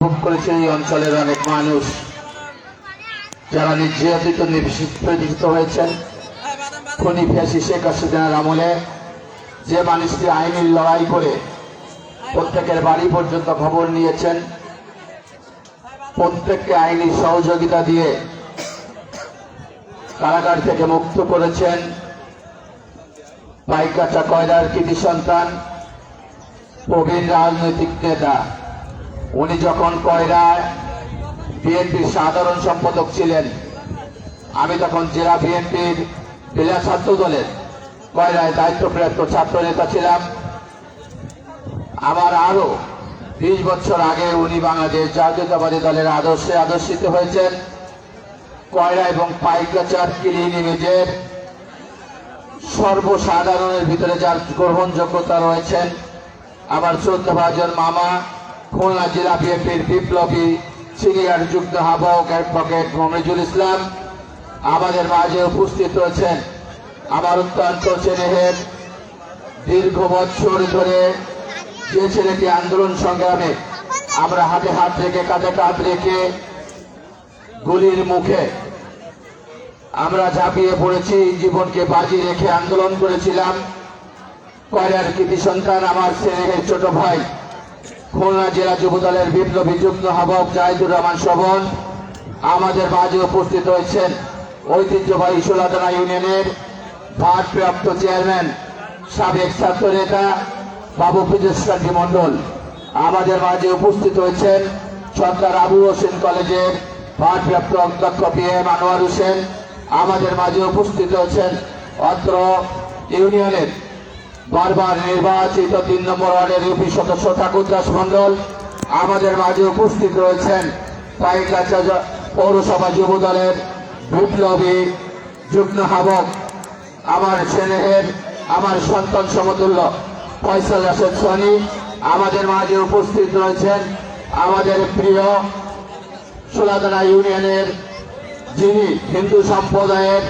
ভোগ করেছে এই অঞ্চলের অনেক মানুষ, যারা নির্যাতিত, নিপীড়িত হয়েছেন। খনি ফ্যাসি শেখ হাসিনার আমলে যে মানুষটি আইনি লড়াই করে প্রত্যেকের বাড়ি পর্যন্ত খবর নিয়েছেন, প্রত্যেককে আইনি সহযোগিতা দিয়ে কারাগার থেকে মুক্ত করেছেন। পাইকাচা কয়লার কৃতি সন্তান, প্রবীণ রাজনৈতিক নেতা। উনি যখন কয়রায় বিএনপির সাধারণ সম্পাদক ছিলেন, আমি তখন জেলা বিএনপির জেলা ছাত্র দলের কয়রায় দায়িত্বপ্রাপ্ত ছাত্র নেতা ছিলাম। আমার আরও বিশ বছর আগে উনি বাংলাদেশ জাতীয়তাবাদী দলের আদর্শে আদর্শিত হয়েছেন। কয়রা এবং পাইকাচার কিলিন ইমেজের সর্বসাধারণের ভিতরে যার গ্রহণযোগ্যতা রয়েছেন, আমার শ্রদ্ধাভাজন মামা খুলনা জেলা বিএনপির বিপ্লবী সিনিয়র যুগ্ম আহ্বায়ক অ্যাডভোকেট মমিজুল ইসলাম আমাদের মাঝে উপস্থিত রয়েছেন। আমার অত্যন্ত স্নেহের দীর্ঘ বছর ধরে যে ছেলেটি আন্দোলন সংগ্রামে আমরা হাতে হাত রেখে, কাঁধে কাঁধ রেখে গুলির মুখে আমরা ঝাঁপিয়ে পড়েছি, জীবনকে বাজি রেখে আন্দোলন করেছিলাম। কয়রার কৃতি সন্তান আমার স্নেহের ছোট ভাই খুলনা জেলা যুব দলের বিপ্লবী যুগ্ম আহ্বায়ক জাহিদুর রহমান শোভন আমাদের মাঝে উপস্থিত হয়েছেন ঐতিহ্যবাহী সোলাদানা ইউনিয়নের ভারপ্রাপ্ত চেয়ারম্যান, সাবেক ছাত্র নেতা বাবু বিদেশকান্তি মণ্ডল। আমাদের মাঝে উপস্থিত হয়েছেন সরকার আবু হোসেন কলেজের ভারপ্রাপ্ত অধ্যক্ষ পি এম আনোয়ার হোসেন। আমাদের মাঝে উপস্থিত হয়েছেন অত্র ইউনিয়নের বারবার নির্বাচিত তিন নম্বর ওয়ার্ডের ইউপি সদস্য ঠাকুর দাস মন্ডল আমাদের মাঝে উপস্থিত রয়েছেন পাইকাচা পৌরসভা যুব দলের বিপ্লবী যুগ্ম হাবক, আমার স্নেহের, আমার সন্তান সমতুল্য ফয়সাল রাশেদ সনি, আমাদের মাঝে উপস্থিত রয়েছেন আমাদের প্রিয় সোলাদানা ইউনিয়নের যিনি হিন্দু সম্প্রদায়ের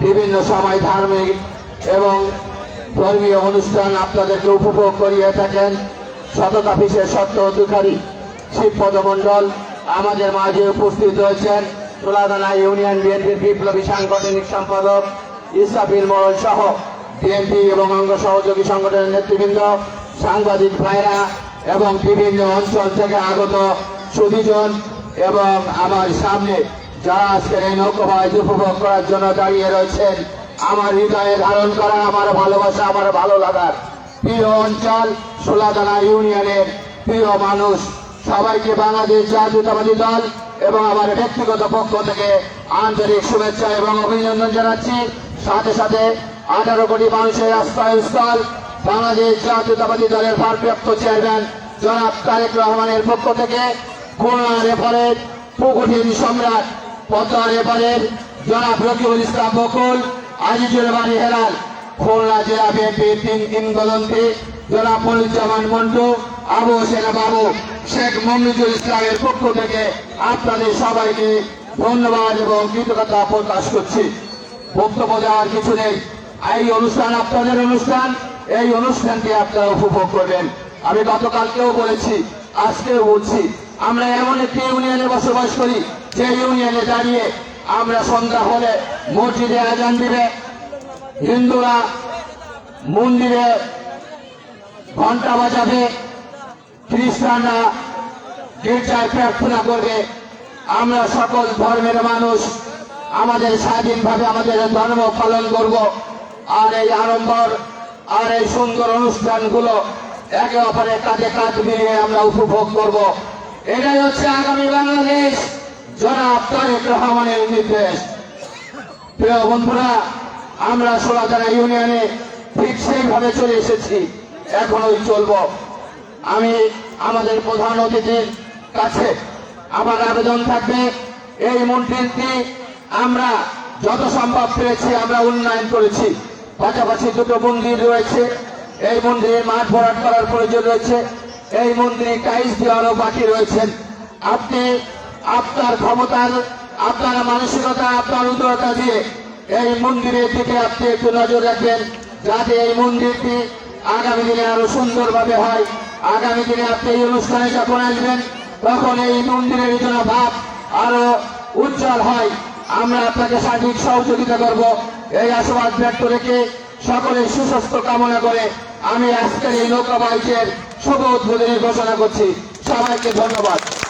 বিভিন্ন সময় ধার্মিক এবং ধর্মীয় অনুষ্ঠান আপনাদেরকে উপভোগ করিয়ে থাকেন বিশেষ সত্য অধিকারী শিবপদ মণ্ডল আমাদের মাঝে উপস্থিত রয়েছেন তোলাদানা ইউনিয়ন বিএনপির বিপ্লবী সাংগঠনিক সম্পাদক ইসাফিল মরল সহ বিএনপি এবং অঙ্গ সহযোগী সংগঠনের নেতৃবৃন্দ, সাংবাদিক ভাইরা এবং বিভিন্ন অঞ্চল থেকে আগত সুদীজন এবং আমার সামনে যারা আজকের এই নৌকোভাজ উপভোগ করার জন্য দাঁড়িয়ে রয়েছেন আমার হৃদয়ে ধারণ করা, আমার ভালোবাসা, আমার ভালো লাগার। প্রিয় অঞ্চল, সোলাদানা ইউনিয়নের প্রিয় মানুষ, সবাইকে বাংলাদেশ জাতীয়তাবাদী দল এবং আমার ব্যক্তিগত পক্ষ থেকে আন্তরিক শুভেচ্ছা এবং অভিনন্দন জানাচ্ছি। সাথে সাথে আঠারো কোটি মানুষের আশ্রয়স্থল বাংলাদেশ জাতীয়তাবাদী দলের ভারপ্রাপ্ত চেয়ারম্যান জনাব তারেক রহমানের পক্ষ থেকে খুলনা রেফারের পুকুটির সম্রাট পদ্মা রেফারের জনাব রকিবুল ইসলাম বকুল আজিজুর রহমানি হেলাল, খুলনা জেলা বিএনপির তিন তিন কিংবদন্তি জনাব মনিরুজ্জামান মন্টু, আবু হোসেন বাবু, শেখ মমিজুল ইসলামের পক্ষ থেকে আপনাদের সবাইকে ধন্যবাদ এবং কৃতজ্ঞতা প্রকাশ করছি। বক্তব্য দেওয়ার কিছু নেই। এই অনুষ্ঠান আপনাদের অনুষ্ঠান, এই অনুষ্ঠানকে আপনারা উপভোগ করবেন। আমি গতকালকেও বলেছি, আজকেও বলছি, আমরা এমন একটি ইউনিয়নে বসবাস করি, যে ইউনিয়নে দাঁড়িয়ে আমরা সন্ধ্যা হলে মসজিদে আজান দিবে। হিন্দুরা মন্দিরে ঘণ্টা বাজাবে। খ্রিস্টানরা গির্জায় প্রার্থনা করবে। আমরা সকল ধর্মের মানুষ আমাদের স্বাধীনভাবে আমাদের ধর্ম পালন করব। আর এই আড়ম্বর আর এই সুন্দর অনুষ্ঠানগুলো একে অপরের কাঁধে কাঁধ মিলিয়ে আমরা উপভোগ করব। এটাই হচ্ছে আগামী বাংলাদেশ। জনাব তারেক রহমানের নির্দেশ। প্রিয় বন্ধুরা, আমরা সোলাদানা ইউনিয়নে ঠিক সেইভাবে চলে এসেছি, এখনোই চলবো। আমি আমাদের প্রধান অতিথির কাছে আমার আবেদন থাকবে, এই মন্দিরটি আমরা যত সম্ভব পেরেছি আমরা উন্নয়ন করেছি। পাশাপাশি দুটো মন্দির রয়েছে, এই মন্দিরে মাঠ ভরাট করার প্রয়োজন রয়েছে, এই মন্দিরে টাইলস দেওয়ারও বাকি রয়েছেন আপনি আপনার ক্ষমতার, আপনার মানসিকতা, আপনার উদারতা দিয়ে এই মন্দিরের দিকে আপনি একটু নজর রাখবেন, যাতে এই মন্দিরটি আগামী দিনে আরও সুন্দরভাবে হয়। আগামী দিনে আপনি এই অনুষ্ঠানে যখন আসবেন, তখন এই মন্দিরের জন্য ভাব আরও উজ্জ্বল হয়। আমরা আপনাকে সার্বিক সহযোগিতা করব। এই আশীর্বাদ ব্যক্ত রেখে সকলের সুস্বাস্থ্য কামনা করে আমি আজকের এই নৌকা শুভ উদ্বোধনী ঘোষণা করছি। সবাইকে ধন্যবাদ।